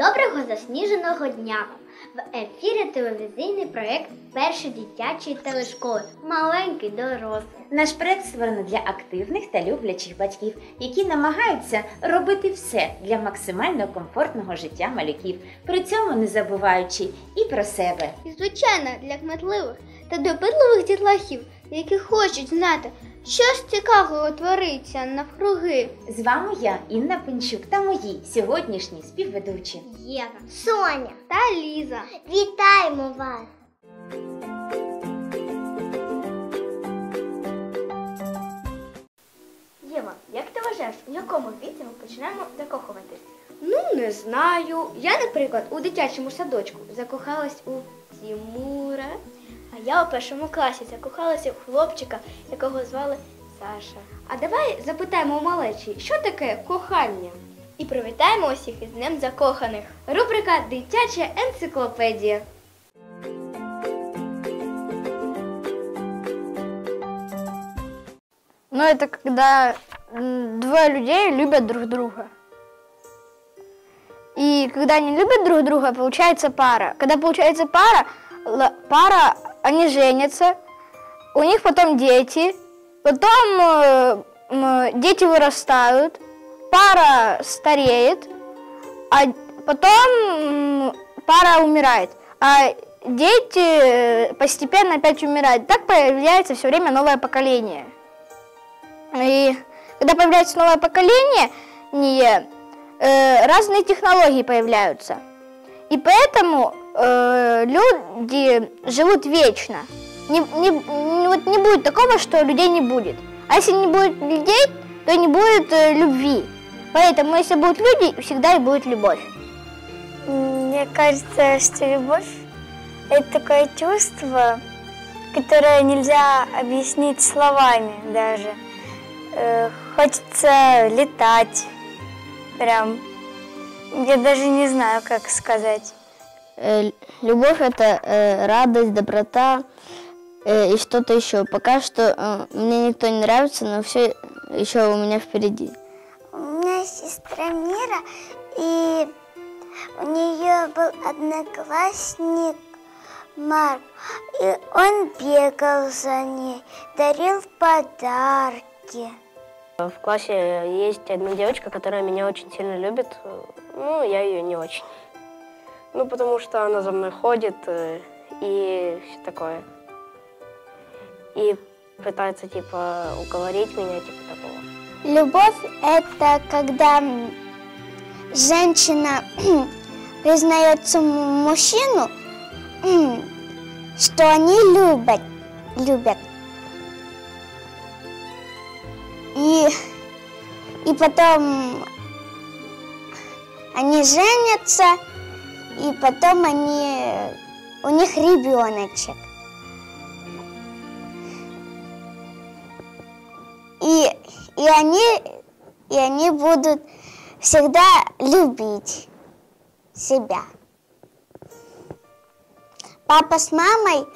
Доброго засніженого дня! В ефірі телевізійний проєкт Перший дитячий телешколи Маленький дорослий. Наш проект створено для активних та люблячих батьків, які намагаються робити все для максимально комфортного життя малюків, при цьому не забуваючи і про себе. І, звичайно, для кметливих та допитливих дітлахів, які хочуть знати, що ж цікавого твориться навкруги. З вами я, Інна Пенчук, та мої сьогоднішні співведучі. Єва, Соня та Ліза. Вітаємо вас! Єва, як ти вважаєш, у якому віці ми починаємо закохуватись? Ну, не знаю. Я, наприклад, у дитячому садочку закохалась у Тімура. Я у першому класі закохалася у хлопчика, якого звали Саша. А давай запитаємо у малечі, що таке кохання? І привітаємо усіх із Днем закоханих. Рубрика Дитяча енциклопедія. Ну, это когда двое людей любят друг друга. И когда они любят друг друга, получается пара. Когда получается пара, пара, они женятся, у них потом дети, потом э, дети вырастают, пара стареет, а потом пара умирает, а дети э, постепенно опять умирают. Так появляется все время новое поколение. И когда появляется новое поколение, не, э, разные технологии появляются. И поэтому э, люди живут вечно. Не, не- вот не будет такого, что людей не будет. А если не будет людей, то не будет э, любви. Поэтому, если будут люди, всегда и будет любовь. Мне кажется, что любовь – это такое чувство, которое нельзя объяснить словами даже. Э, Хочется летать, прям. Я даже не знаю, как сказать. Э, любовь это э, радость, доброта э, и что-то еще. Пока что мне никто не нравится, но все еще у меня впереди. У меня сестра Мира, и у нее был одноклассник Марк, и он бегал за ней, дарил подарки. В классе есть одна девочка, которая меня очень сильно любит. Ну, я ее не очень. Ну, потому что она за мной ходит э, и все такое. И пытается, типа, уговорить меня, типа такого. Любовь – это когда женщина признает своему мужчину, что они любят, любят. И, и потом они женятся, и потом они, у них ребеночек. И, и, они, и они будут всегда любить себя. Папа с мамой,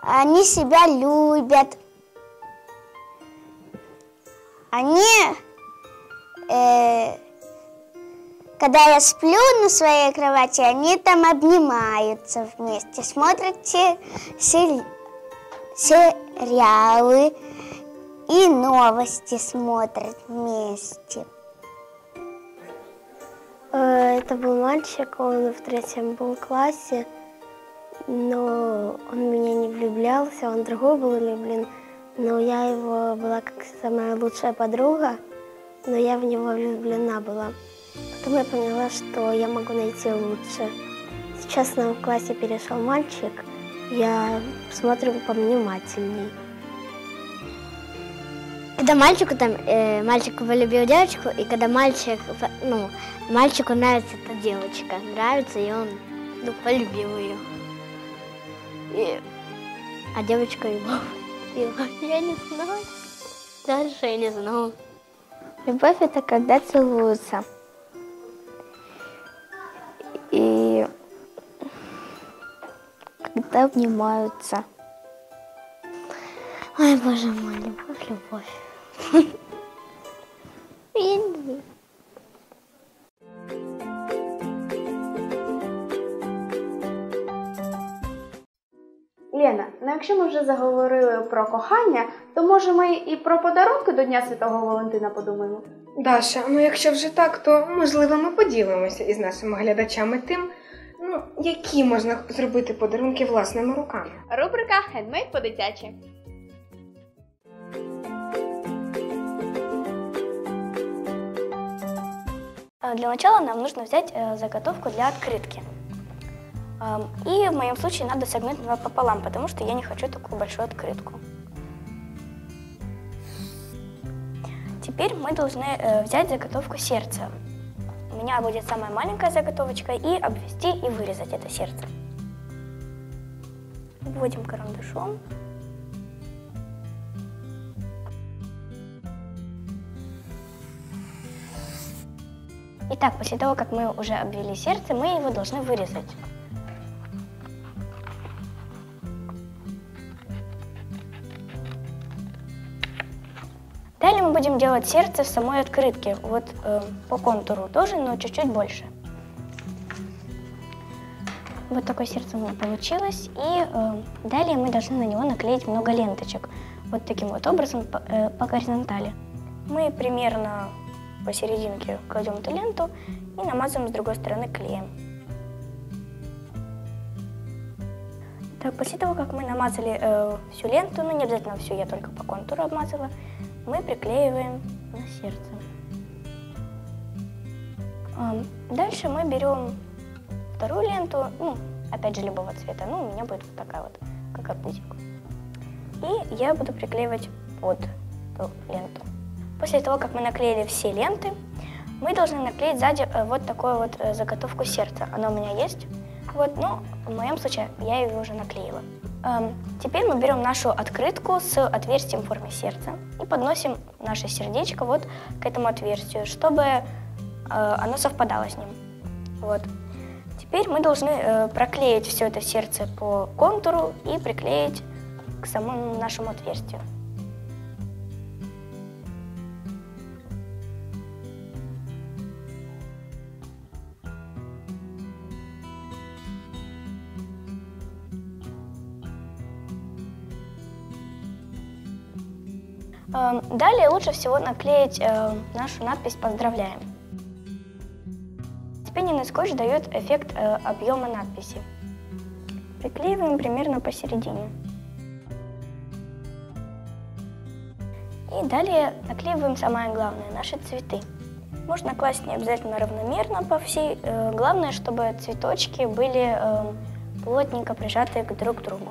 они себя любят. Они, э, когда я сплю на своей кровати, они там обнимаются вместе, смотрят се- се- сериалы и новости смотрят вместе. Э, Это был мальчик, он в третьем был классе, но он меня не влюблялся, он другой был влюблен, но я его была как самая лучшая подруга, но я в него влюблена была. Потом я поняла, что я могу найти лучше. Сейчас нам в классе перешел мальчик, я смотрю повнимательней. Когда мальчику там, э, мальчик полюбил девочку, и когда мальчик, ну, мальчику нравится эта девочка, нравится, и он, ну, полюбил ее. И, а девочка его полюбила. Я не знаю. Дальше я не знаю. Любовь это когда целуются. когда обнимаются. Ой, боже мой, любов, любов. Лена, ну якщо ми вже заговорили про кохання, то може ми і про подарунки до Дня Святого Валентина подумаємо? Даша, ну якщо вже так, то можливо ми поділимося із нашими глядачами тим, які можна зробити подарунки власними руками. Рубрика Хендмейд по-дитячі. Э, Для начала нам нужно взять заготовку для открытки. И в моем случае надо согнуть пополам, потому что я не хочу такую большую открытку. Теперь мы должны э, взять заготовку сердца. Меня будет самая маленькая заготовочка и обвести и вырезать это сердце. Вводим карандашом. Итак, после того, как мы уже обвели сердце, мы его должны вырезать. Будем делать сердце в самой открытке, вот э, по контуру тоже, но чуть-чуть больше. Вот такое сердце у меня получилось, и э, далее мы должны на него наклеить много ленточек, вот таким вот образом по, э, по горизонтали. Мы примерно посерединке кладем эту ленту и намазываем с другой стороны клеем. Так, после того, как мы намазали э, всю ленту, ну не обязательно всю, я только по контуру обмазала, мы приклеиваем на сердце. Дальше мы берем вторую ленту, ну, опять же, любого цвета, ну, у меня будет вот такая вот, как арбузик. И я буду приклеивать под эту ленту. После того, как мы наклеили все ленты, мы должны наклеить сзади э, вот такую вот э, заготовку сердца. Она у меня есть. Вот, но в моем случае я ее уже наклеила. Эм, Теперь мы берем нашу открытку с отверстием в форме сердца и подносим наше сердечко вот к этому отверстию, чтобы э, оно совпадало с ним. Вот. Теперь мы должны э, проклеить все это сердце по контуру и приклеить к самому нашему отверстию. Далее лучше всего наклеить э, нашу надпись «Поздравляем». Вспененный скотч дает эффект э, объема надписи. Приклеиваем примерно посередине. И далее наклеиваем самое главное – наши цветы. Можно класть не обязательно равномерно по всей. э, Главное, чтобы цветочки были э, плотненько прижаты к друг другу.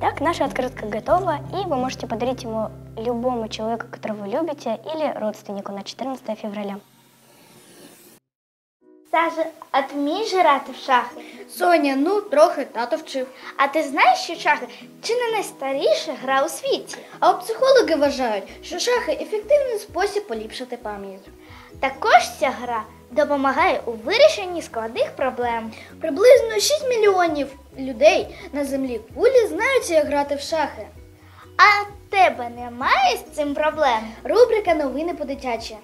Так, наша открытка готова, и вы можете подарить ему любому человеку, которого вы любите, или родственнику на 14 февраля. Саша, а ти вмієш грати в шахи? Соня, ну трохи тато вчив. А ти знаєш, що шахи чи не найстаріша гра у світі? А от психологи вважають, що шахи ефективний спосіб поліпшити пам'ять. Також ця гра допомагає у вирішенні складних проблем. Приблизно 6 мільйонів людей на землі кулі знаються, як грати в шахи. А тебе немає з цим проблем? Рубрика Новини по-дитячі.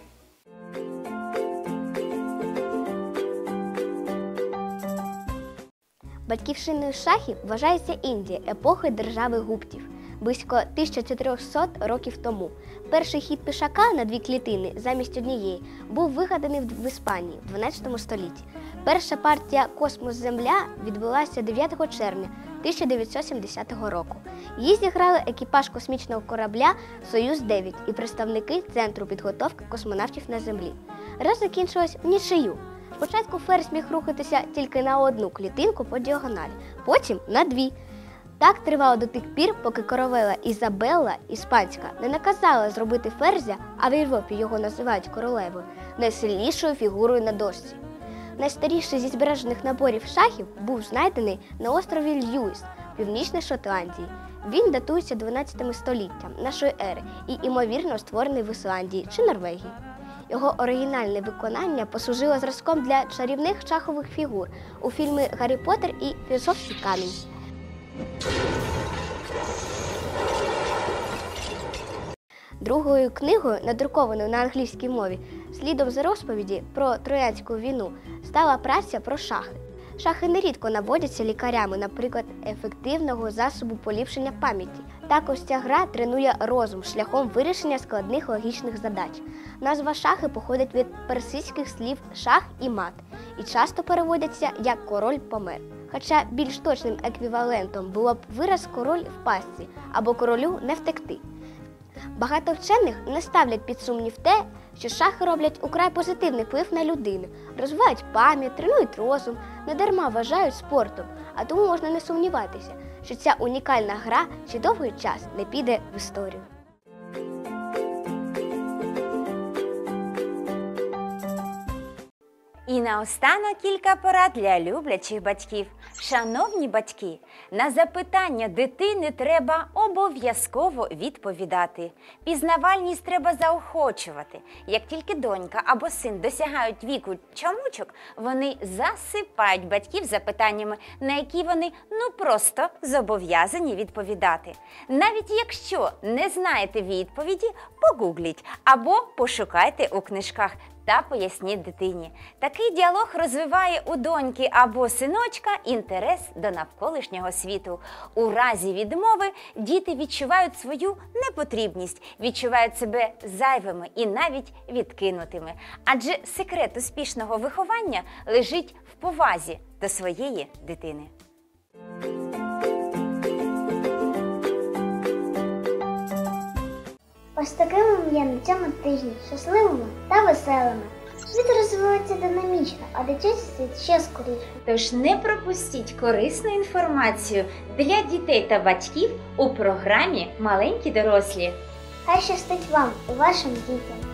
Батьківщиною шахів вважається Індія епохи держави гуптів близько 1400 років тому. Перший хід пішака на дві клітини замість однієї був вигаданий в Іспанії в 12 столітті. Перша партія Космос Земля відбулася 9 червня 1970 року. Її зіграли екіпаж космічного корабля Союз 9 і представники Центру підготовки космонавтів на землі. Гра закінчилась в нічию. Спочатку ферзь міг рухатися тільки на одну клітинку по діагоналі, потім на дві. Так тривало до тих пір, поки королева Ізабелла Іспанська не наказала зробити ферзя, а в Європі його називають королевою, найсильнішою фігурою на дошці. Найстаріший зі збережених наборів шахів був знайдений на острові Льюіс, північній Шотландії. Він датується 12 століттям нашої ери і, ймовірно, створений в Ісландії чи Норвегії. Його оригінальне виконання послужило зразком для чарівних шахових фігур у фільмі Гаррі Поттер і Філософський камінь. Другою книгою, надрукованою на англійській мові, слідом за розповіді про Троянську війну, стала праця про шахи. Шахи нерідко наводяться лікарями, наприклад, ефективного засобу поліпшення пам'яті. Також ця гра тренує розум шляхом вирішення складних логічних задач. Назва шахи походить від персидських слів шах і мат і часто переводяться як король помер. Хоча більш точним еквівалентом було б вираз король в пастці або королю не втекти. Багато вчених не ставлять під сумнів те, що шахи роблять украй позитивний вплив на людину, розвивають пам'ять, тренують розум, недарма вважають спортом, а тому можна не сумніватися, що ця унікальна гра ще довгий час не піде в історію. І наостанок кілька порад для люблячих батьків. Шановні батьки, на запитання дитини треба обов'язково відповідати. Пізнавальність треба заохочувати. Як тільки донька або син досягають віку чомучок, вони засипають батьків запитаннями, на які вони ну просто зобов'язані відповідати. Навіть якщо не знаєте відповіді, погугліть або пошукайте у книжках та поясніть дитині. Такий діалог розвиває у доньки або синочка інтерес до навколишнього світу. У разі відмови діти відчувають свою непотрібність, відчувають себе зайвими і навіть відкинутими. Адже секрет успішного виховання лежить в повазі до своєї дитини. Ось такими є на цьому тижні щасливими та веселими. Світ розвивається динамічно, а дитячий світ ще скоріше. Тож не пропустіть корисну інформацію для дітей та батьків у програмі Маленькі дорослі. Хай щастить вам і вашим дітям.